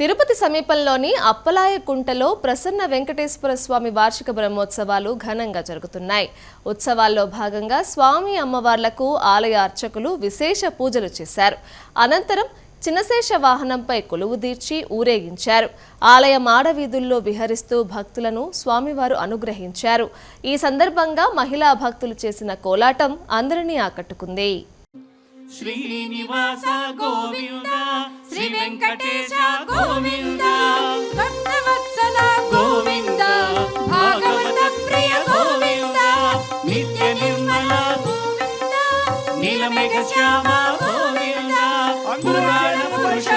తిరుపతి సమీపంలోని అప్పలాయకుంటలో ప్రసన్న వెంకటేశ్వర స్వామి వార్షిక బ్రహ్మోత్సవాలు ఘనంగా జరుగుతున్నాయి. ఉత్సవాల్లో భాగంగా స్వామి అమ్మవార్లకు ఆలయ అర్చకులు విశేష పూజలు చేశారు. అనంతరం చిన్నశేష వాహనంపై కొలువు తీర్చి ఊరేగించారు. ఆలయ మాడవీధుల్లో విహరిస్తూ భక్తులను స్వామివారు అనుగ్రహించారు. ఈ సందర్భంగా మహిళా భక్తులు చేసిన కోలాటం అందరినీ ఆకట్టుకుంది. శ్రీనివాస గోవింద శ్రీ వెంకటేశ గోవింద. భక్తవత్సల గోవింద భాగవత ప్రియ గోవింద నిత్య నిర్మల నీలమేఘ శ్యామ గోవింద పురాణ పురుష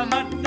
Mama